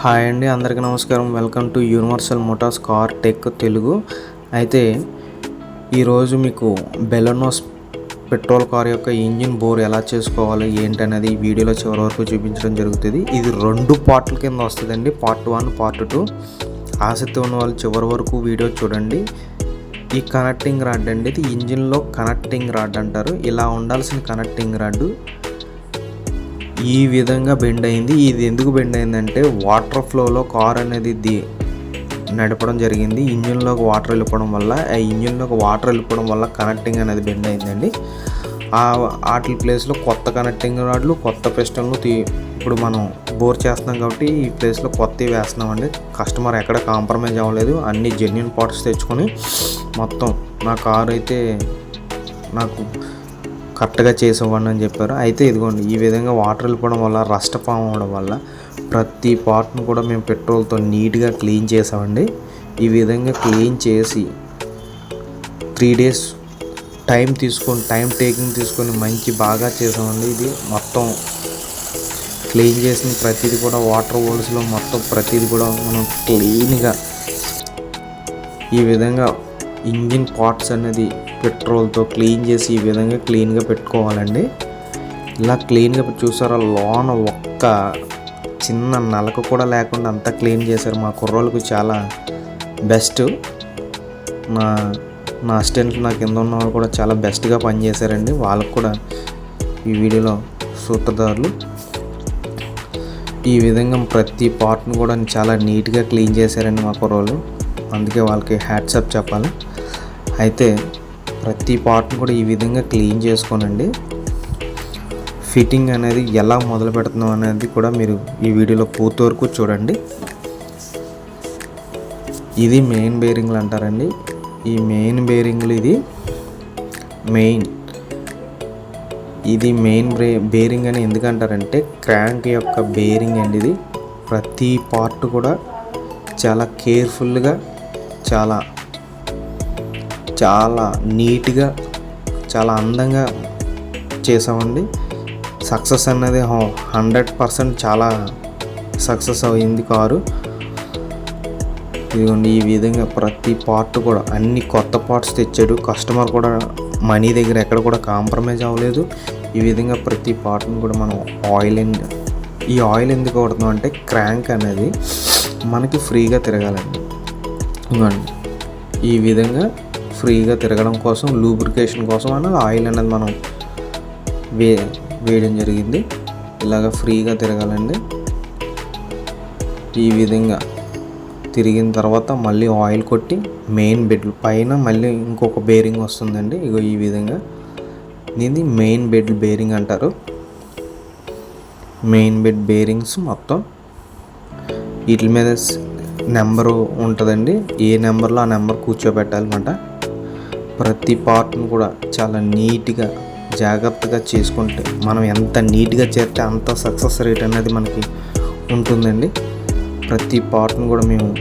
Hi అండి అందరికీ నమస్కారం. Welcome to universal motors car tech Telugu. అయితే ఈరోజు మీకు బెలనోస్ పెట్రోల్ కార్ యొక్క ఇంజిన్ బోర్ ఎలా చేసుకోవాలి ఏంటనేది ఈ వీడియోలో చివరి వరకు చూపించడం జరుగుతుంది. ఇది రెండు పార్ట్ల కింద వస్తుందండి పార్ట్ వన్ పార్ట్ టూ. ఆసక్తి ఉన్న వాళ్ళు చివరి వరకు వీడియో చూడండి. ఈ కనెక్టింగ్ రాడ్ అండి ఇది ఇంజిన్లో కనెక్టింగ్ రాడ్ అంటారు. ఇలా ఉండాల్సిన కనెక్టింగ్ రాడ్. ఈ విధంగా బెండ్ అయింది. ఇది ఎందుకు బెండ్ అయిందంటే వాటర్ ఫ్లోలో కార్ అనేది ది నడపడం జరిగింది. ఇంజిన్లోకి వాటర్ వెళ్ళిపోవడం వల్ల ఆ ఇంజిన్లోకి వాటర్ వెళ్ళిపోవడం వల్ల కనెక్టింగ్ అనేది బెండ్ అయిందండి. ఆ వాటి ప్లేస్లో కొత్త కనెక్టింగ్ రాడ్లు కొత్త పిస్టన్లు తీ ఇప్పుడు మనం బోర్ చేస్తున్నాం కాబట్టి ఈ ప్లేస్లో కొత్తవి వేస్తున్నామండి. కస్టమర్ ఎక్కడ కాంప్రమైజ్ అవ్వలేదు. అన్ని జెన్యున్ పార్ట్స్ తెచ్చుకొని మొత్తం నా కార్ అయితే నాకు కరెక్ట్గా చేసేవాడిని అని చెప్పారు. అయితే ఇదిగోండి ఈ విధంగా వాటర్ వెళ్ళిపోవడం వల్ల రస్ట్ ఫామ్ అవ్వడం వల్ల ప్రతి పార్ట్ను కూడా మేము పెట్రోల్తో నీట్గా క్లీన్ చేసామండి. ఈ విధంగా క్లీన్ చేసి త్రీ డేస్ టైం తీసుకొని టైం టేకింగ్ తీసుకొని మంచి బాగా చేసామండి. ఇది మొత్తం క్లీన్ చేసిన ప్రతిదీ కూడా వాటర్ హోల్స్లో మొత్తం ప్రతిదీ కూడా మనం క్లీన్గా ఈ విధంగా ఇంజిన్ పార్ట్స్ అనేది పెట్రోల్తో క్లీన్ చేసి ఈ విధంగా క్లీన్గా పెట్టుకోవాలండి. ఇలా క్లీన్గా చూసారా లోన ఒక్క చిన్న నలక కూడా లేకుండా అంతా క్లీన్ చేశారు. మా కుర్రోళ్ళకు చాలా బెస్ట్. నా నా అసిస్టెంట్లు నా కింద ఉన్న వాళ్ళు కూడా చాలా బెస్ట్గా పనిచేశారండి. వాళ్ళకు కూడా ఈ వీడియోలో సూత్రధారులు. ఈ విధంగా ప్రతి పార్ట్ను కూడా చాలా నీట్గా క్లీన్ చేశారండి మా కుర్రోళ్ళు. అందుకే వాళ్ళకి హ్యాట్సప్ చెప్పాలి. అయితే ప్రతి పార్ట్ను కూడా ఈ విధంగా క్లీన్ చేసుకోనండి. ఫిట్టింగ్ అనేది ఎలా మొదలు పెడుతున్నాం అనేది కూడా మీరు ఈ వీడియోలో పూర్తి వరకు చూడండి. ఇది మెయిన్ బేరింగ్లు అంటారండి. ఈ మెయిన్ బేరింగ్లు ఇది మెయిన్ ఇది మెయిన్ బ్రే బేరింగ్ అని ఎందుకంటారంటే క్రాంక్ యొక్క బేరింగ్ అండి ఇది. ప్రతి పార్ట్ కూడా చాలా కేర్ఫుల్గా చాలా చాలా నీట్గా చాలా అందంగా చేసామండి సక్సెస్ అన్నది హండ్రెడ్ పర్సెంట్ చాలా సక్సెస్ అయింది కారు. ఇదిగోండి ఈ విధంగా ప్రతి పార్ట్ కూడా అన్ని కొత్త పార్ట్స్ తెచ్చాడు. కస్టమర్ కూడా మనీ దగ్గర ఎక్కడ కూడా కాంప్రమైజ్ అవ్వలేదు. ఈ విధంగా ప్రతి పార్ట్ని కూడా మనం ఆయిల్ ఈ ఆయిల్ ఎందుకు కొడుతున్నాం అంటే క్రాంక్ అనేది మనకి ఫ్రీగా తిరగాలండి. ఇవ్వండి ఈ విధంగా ఫ్రీగా తిరగడం కోసం లూబ్రికేషన్ కోసం అనేది ఆయిల్ అనేది మనం వే వేయడం జరిగింది. ఇలాగ ఫ్రీగా తిరగాలండి ఈ విధంగా తిరిగిన తర్వాత మళ్ళీ ఆయిల్ కొట్టి మెయిన్ బెడ్ పైన మళ్ళీ ఇంకొక బేరింగ్ వస్తుందండి. ఇగో ఈ విధంగా దీన్ని మెయిన్ బెడ్ బేరింగ్ అంటారు. మెయిన్ బెడ్ బేరింగ్స్ మొత్తం వీటి మీద నెంబరు ఉంటుందండి. ఏ నెంబర్లో ఆ నెంబర్ కూర్చోబెట్టాలన్నమాట. ప్రతి పార్ట్ను కూడా చాలా నీట్గా జాగ్రత్తగా చేసుకుంటే మనం ఎంత నీట్గా చేస్తే అంత సక్సెస్ రేట్ అనేది మనకి ఉంటుందండి. ప్రతి పార్ట్ను కూడా మేము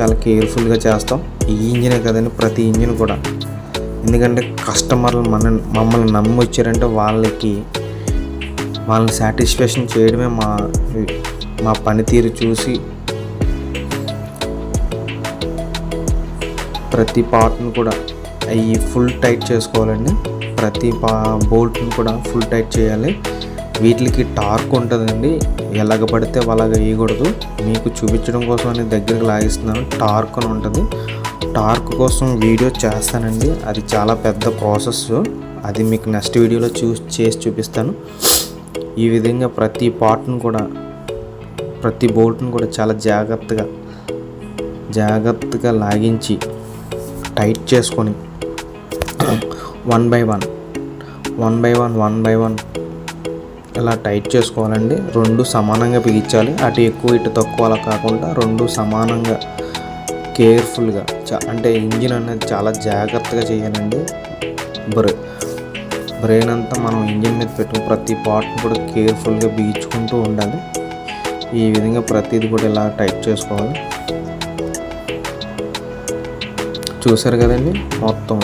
చాలా కేర్ఫుల్గా చేస్తాం. ఈ ఇంజినే కదండి ప్రతి ఇంజిన్ కూడా. ఎందుకంటే కస్టమర్లు మన మమ్మల్ని నమ్మి వచ్చారంటే వాళ్ళకి వాళ్ళని సాటిస్ఫాక్షన్ చేయడమే మా మా పనితీరు చూసి ప్రతి పార్ట్ను కూడా అవి ఫుల్ టైట్ చేసుకోవాలండి. ప్రతి పా బోల్ట్ని కూడా ఫుల్ టైట్ చేయాలి. వీటికి టార్క్ ఉంటుందండి. ఎలాగ పడితే అలాగ వేయకూడదు. మీకు చూపించడం కోసం అని దగ్గరికి లాగిస్తున్నాను. టార్క్ అని ఉంటుంది. టార్క్ కోసం వీడియో చేస్తానండి. అది చాలా పెద్ద ప్రాసెస్. అది మీకు నెక్స్ట్ వీడియోలో చూ చేసి చూపిస్తాను. ఈ విధంగా ప్రతి పార్ట్ను కూడా ప్రతి బోల్ట్ను కూడా చాలా జాగ్రత్తగా జాగ్రత్తగా లాగించి టైట్ చేసుకొని one by one one by one one by one ఇలా టైట్ చేసుకోవాలండి. రెండు సమానంగా బిగించాలి అటు ఎక్కువ ఇటు తక్కువ అలా కాకుండా రెండు సమానంగా కేర్ఫుల్గా అంటే ఇంజిన్ అనేది చాలా జాగ్రత్తగా చేయాలండి. బ్రే బ్రెయిన్ అంతా మనం ఇంజిన్ మీద పెట్టుకుని ప్రతి పార్ట్ని కూడా కేర్ఫుల్గా బిగించుకుంటూ ఉండాలి. ఈ విధంగా ప్రతిదీ కూడా ఇలా టైట్ చేసుకోవాలి. చూసారు కదండి? మొత్తం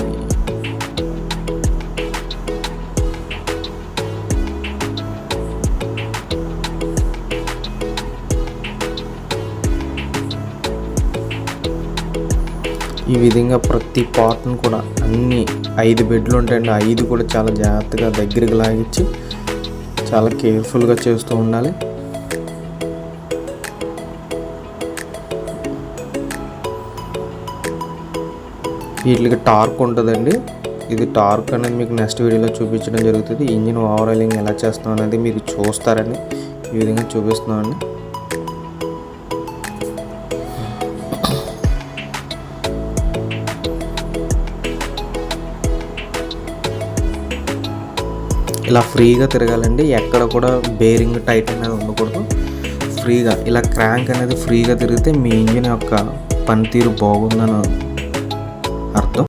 ఈ విధంగా ప్రతి పార్ట్ను కూడా అన్ని ఐదు బెడ్లు ఉంటాయండి. ఐదు కూడా చాలా జాగ్రత్తగా దగ్గరికి లాగించి చాలా కేర్ఫుల్గా చేస్తూ ఉండాలి. వీటికి టార్క్ ఉంటుందండి. ఇది టార్క్ అనేది మీకు నెక్స్ట్ వీడియోలో చూపించడం జరుగుతుంది. ఇంజిన్ ఓవరాలింగ్ ఎలా చేస్తాం అనేది మీరు చూస్తారని ఈ విధంగా చూపిస్తున్నామండి ఇలా ఫ్రీగా తిరగాలండి. ఎక్కడ కూడా బేరింగ్ టైట్ అనేది ఉండకూడదు. ఫ్రీగా ఇలా క్రాంక్ అనేది ఫ్రీగా తిరిగితే మీ ఇంజిన్ యొక్క పనితీరు బాగుందని Arto.